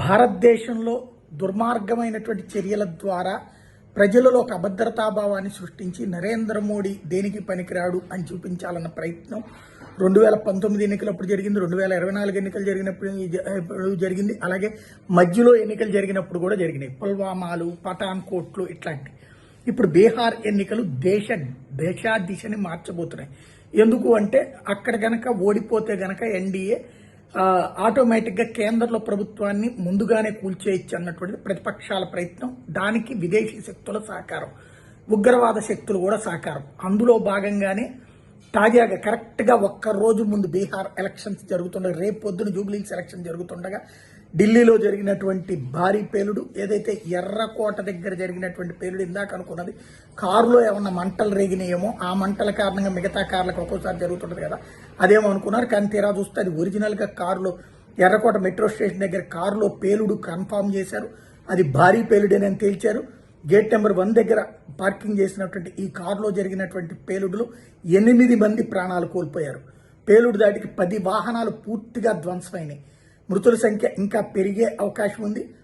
భారతదేశంలో దుర్మార్గమైనటువంటి చర్యల ద్వారా ప్రజలలో ఒక అభద్రతాభావాన్ని సృష్టించి నరేంద్ర మోడీ దేనికి పనికిరాడు అని చూపించాలన్న ప్రయత్నం రెండు వేల పంతొమ్మిది ఎన్నికలప్పుడు జరిగింది రెండు వేల ఇరవై నాలుగు ఎన్నికలు జరిగినప్పుడు జరిగింది. అలాగే మధ్యలో ఎన్నికలు జరిగినప్పుడు కూడా జరిగినాయి. పుల్వామాలు పఠాన్ కోట్లు ఇట్లాంటి ఇప్పుడు బీహార్ ఎన్నికలు దేశ దేశా దిశని మార్చబోతున్నాయి. ఎందుకు అంటే అక్కడ గనక ఓడిపోతే గనక ఎన్డీఏ ఆటోమేటిక్గా కేంద్రంలో ప్రభుత్వాన్ని ముందుగానే కూల్చేయచ్చు అన్నటువంటి ప్రతిపక్షాల ప్రయత్నం దానికి విదేశీ శక్తుల సహకారం ఉగ్రవాద శక్తులు కూడా సహకారం. అందులో భాగంగానే తాజాగా కరెక్ట్గా ఒక్క రోజు ముందు బీహార్ ఎలక్షన్స్ జరుగుతుండగా రేపు పొద్దున జూబ్లీస్ ఎలక్షన్ జరుగుతుండగా ఢిల్లీలో జరిగినటువంటి భారీ పేలుడు ఏదైతే ఎర్రకోట దగ్గర జరిగినటువంటి పేలుడు ఇందాక అనుకున్నది కారులో ఏమన్నా మంటలు రేగినాయేమో ఆ మంటల కారణంగా మిగతా కార్లకు ఒక్కోసారి జరుగుతుంటుంది కదా. అదేమో అనుకున్నారు కానీ తీరా చూస్తే అది ఒరిజినల్గా కారులో ఎర్రకోట మెట్రో స్టేషన్ దగ్గర కారులో పేలుడు కన్ఫామ్ చేశారు. అది భారీ పేలుడేనని తేల్చారు. గేట్ నెంబర్ వన్ దగ్గర పార్కింగ్ చేసినటువంటి ఈ కారులో జరిగినటువంటి పేలుడులో ఎనిమిది మంది ప్రాణాలు కోల్పోయారు. పేలుడు దాటికి పది వాహనాలు పూర్తిగా ధ్వంసమైనాయి. మృతుల సంఖ్య ఇంకా పెరిగే అవకాశం ఉంది.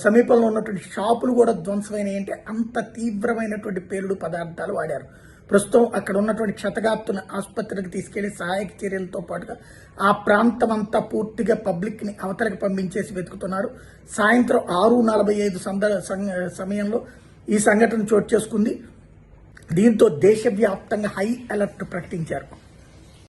సమీపంలో ఉన్నటువంటి షాపులు కూడా ధ్వంసమైనవి అంటే అంత తీవ్రమైనటువంటి పేలుడు పదార్థాలు వాడారు. ప్రస్తుతం అక్కడ ఉన్నటువంటి క్షతగాత్తులను ఆసుపత్రికి తీసుకెళ్ళి సహాయక చర్యలతో పాటుగా ఆ ప్రాంతం అంతా పూర్తిగా పబ్లిక్ని అవతలకి పంపించేసి వెతుకుతున్నారు. సాయంత్రం ఆరు నలభై ఐదు సంద సం- సమయంలో ఈ సంఘటన చోటు చేసుకుంది. దీంతో దేశవ్యాప్తంగా హై అలర్ట్ ప్రకటించారు.